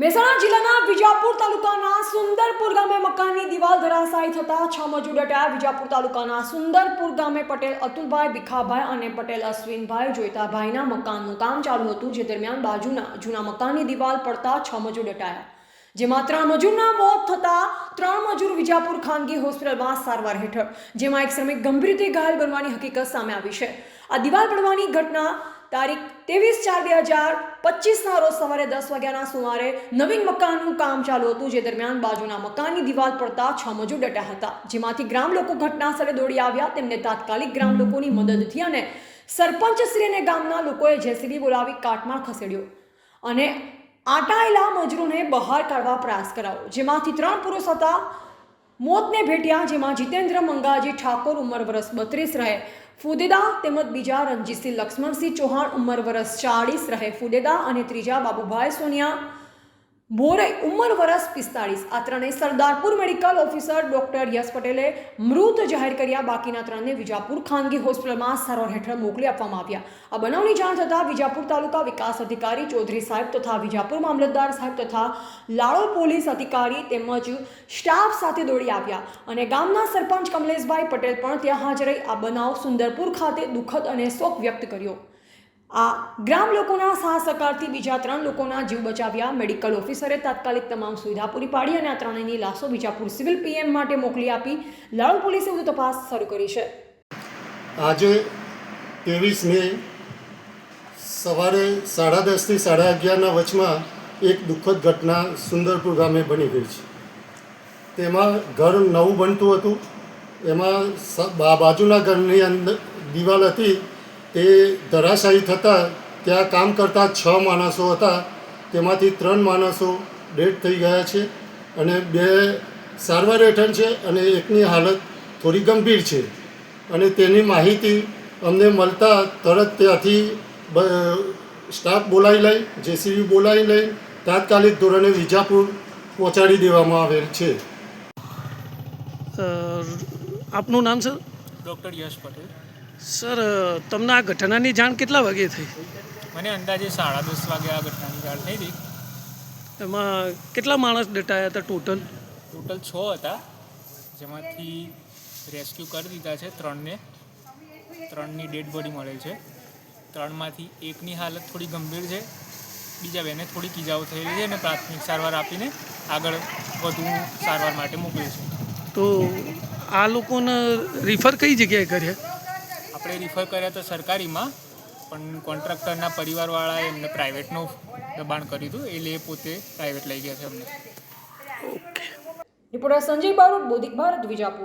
મહેસાણા જિલ્લાના વિજાપુર તાલુકાના સુંદરપુર ગામે મકાનની દિવાલ ધરાશાયી થતા છ મજૂર દટાયા વિજાપુર તાલુકાના સુંદરપુર ગામે પટેલ અતુલભાઈ, ભીખાભાઈ અને પટેલ અશ્વિનભાઈ જોઈતાભાઈના મકાનનું કામ ચાલુ હતું. જે દરમિયાન બાજુના જૂના મકાનની દિવાલ પડતા છ મજૂર દટાયા જેમાં ત્રણ મજૂરના મોત થતા ત્રણ મજૂર વિજાપુર ખાનગી હોસ્પિટલમાં સારવાર હેઠળ, જેમાં એક શ્રમિક ગંભીર રીતે ઘાયલ બનવાની હકીકત સામે આવી છે. આ દિવાલ પડવાની ઘટના તારીખ ત્રેવીસ ચાર બે હજાર પચીસના રોજ સવારે દસ વાગ્યાના સુમારે નવીન મકાનનું કામ ચાલુ હતું, જે દરમિયાન બાજુના મકાનની દિવાલ પડતા છ મજૂર ડટ્યા હતા. જેમાંથી ગ્રામ લોકો ઘટના સ્થળે દોડી આવ્યા, તેમને તાત્કાલિક ગ્રામ લોકોની મદદથી અને સરપંચ શ્રી અને ગામના લોકોએ જેસીબી બોલાવી કાટમાળ ખસેડ્યો. અને આટાયેલા મજરૂને બહાર કાઢવા પ્રયાસ કરાયો. જેમાંથી ત્રણ પુરુષ હતા. મોતને ભેટ્યા, જેમાં જીતેન્દ્ર મંગાજી ઠાકોર ઉંમર વરસ બત્રીસ રહે. ફુદેદા તેમજ બીજા રણજીતસિંહ લક્ષ્મણસિંહ ચૌહાણ ઉંમર વરસ ચાળીસ રહે. ફુદેદા અને ત્રીજા બાબુભાઈ સોનિયા ભોરે ઉંમર વરસ પિસ્તાળીસ. આ ત્રણેય Sardarpur medical officer doctor Yash પટેલે મૃત જાહેર કર્યા. બાકીના ત્રણને વિજાપુર ખાનગી હોસ્પિટલમાં સારવાર હેઠળ મોકલી આપવામાં આવ્યા. આ બનાવની જાણ થતાં વિજાપુર તાલુકા વિકાસ અધિકારી ચૌધરી સાહેબ તથા વિજાપુર મામલતદાર સાહેબ તથા લાડો પોલીસ અધિકારી તેમજ સ્ટાફ સાથે દોડી આવ્યા અને ગામના સરપંચ કમલેશભાઈ પટેલ પણ ત્યાં હાજર રહી. આ બનાવ સુંદરપુર ખાતે દુઃખદ અને શોક વ્યક્ત કર્યો. આ ગ્રામ લોકોના સાહ સહકારથી બીજા ત્રણ લોકોના જીવ બચાવ્યા. મેડિકલ ઓફિસરે તાત્કાલિક તમામ સુવિધા પૂરી પાડી અને આ ત્રણેયની લાશો બીજાપુર સિવિલ પીએમ માટે મોકલી આપી. લાડુ પોલીસે વધુ તપાસ શરૂ કરી છે. આજે ત્રેવીસ મે સવારે સાડા દસથી સાડા અગિયારના વચમાં એક દુઃખદ ઘટના સુંદરપુર ગામે બની ગઈ છે. તેમાં ઘર નવું બનતું હતું. એમાં બાજુના ઘરની અંદર દિવાલ હતી. તે ધરાશાયી થતાં ત્યાં કામ કરતા છ માણસો હતા. તેમાંથી ત્રણ માણસો ડેડ થઈ ગયા છે અને બે સારવાર હેઠળ છે અને એકની હાલત થોડી ગંભીર છે. અને તેની માહિતી અમને મળતા તરત ત્યાંથી સ્ટાફ બોલાવી લઈ જેસીબી બોલાવી લઈ તાત્કાલિક ધોરણે વિજાપુર પહોંચાડી દેવામાં આવેલ છે. આપનું નામ sir? Doctor Yash Patel. Sir તમને આ ઘટનાની જાણ કેટલા વાગે થઈ? મને અંદાજે સાડા દસ વાગે આ ઘટનાની જાણ થઈ હતી. એમાં કેટલા માણસ દટાયા હતા ટોટલ? ટોટલ છ હતા. જેમાંથી રેસ્ક્યુ કરી દીધા છે ત્રણને. ત્રણની ડેડ બોડી મળે છે. ત્રણમાંથી એકની હાલત થોડી ગંભીર છે. બીજા બેને થોડીક ઈજાઓ થયેલી છે અને પ્રાથમિક સારવાર આપીને આગળ વધુ સારવાર માટે મોકલી છે. તો આ લોકોને રિફર કઈ જગ્યાએ કર્યા? આપણે રિફર કર્યા તો સરકારીમાં, પણ કોન્ટ્રાક્ટરના પરિવારવાળાએ એમને પ્રાઇવેટનું દબાણ કર્યું હતું. એટલે એ પોતે પ્રાઇવેટ લઈ ગયા છે અમને. રિપોર્ટર સંજય બારોટ, બોધિક ભારત, વિજાપુર.